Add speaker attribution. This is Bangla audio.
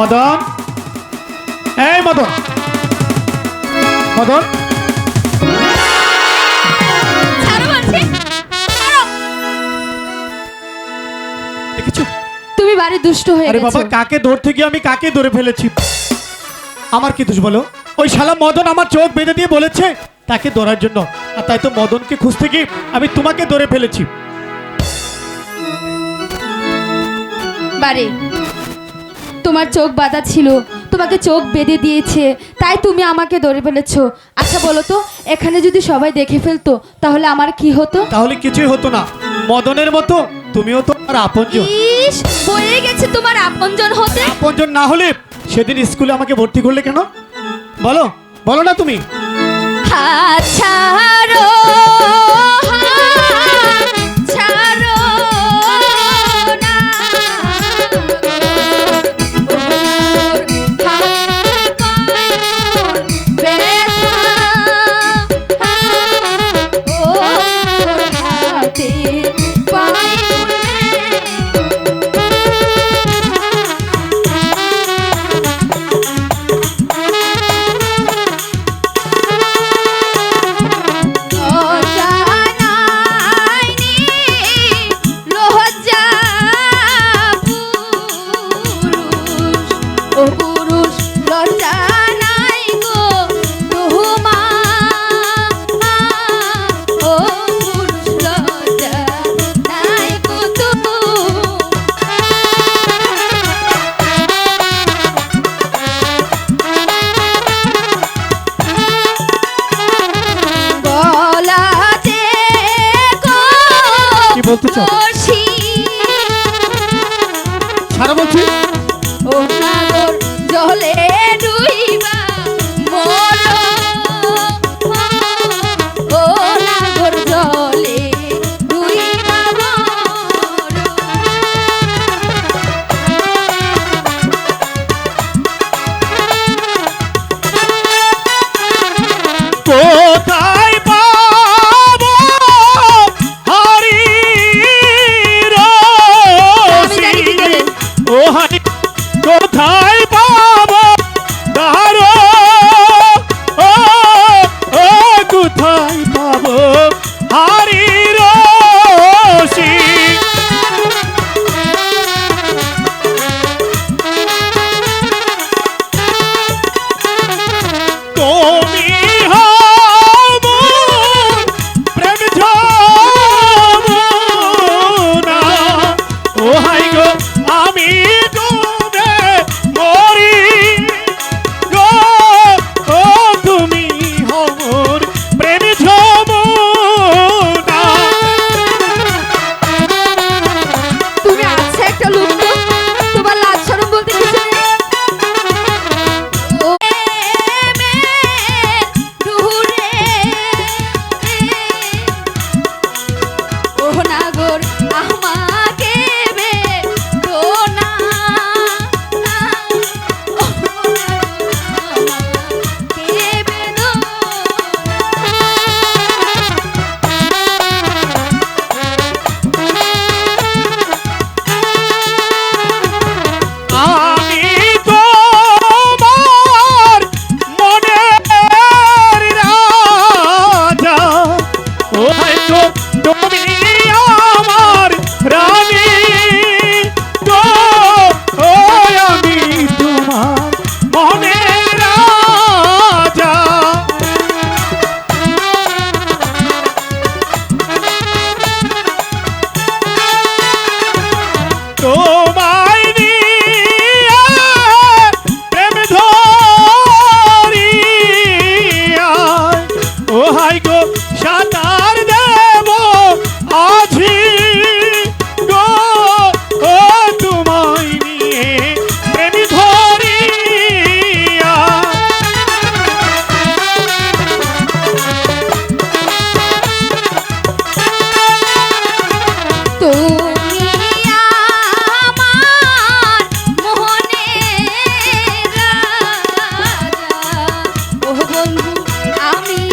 Speaker 1: মদন? এই মদন। মদন?
Speaker 2: তুমি বাড়ি দুষ্ট হয়ে
Speaker 1: আরে বাবা কাকে ধরতে গিয়ে আমি কাকে ধরে ফেলেছি? আমার কি দোষ বলো? ওই শালা মদন আমার চোখ বেঁধে দিয়ে বলেছে তাকে ধরার জন্য। আর তাই তো মদনকে খুঁজতে গিয়ে আমি তোমাকে ধরে ফেলেছি।
Speaker 2: বাড়ি। তোমার চোখ বাঁধা ছিল তোমাকে চোখ বেঁধে দিয়েছে তাই তুমি আমাকে ধরে ফেলেছো। আচ্ছা বলো তো এখানে যদি সবাই দেখে ফেলতো তাহলে আমার কি হতো?
Speaker 1: তাহলে কিছুই হতো না। মদনের মতো তুমিও তো আমার আপনজন।
Speaker 2: ইস বয়ে গেছে তোমার আপনজন হতে।
Speaker 1: আপনজন না হলে সেদিন স্কুলে আমাকে ভর্তি করলে কেন? বলো বলো না তুমি।
Speaker 2: হাত
Speaker 1: বলতে চাও? আমি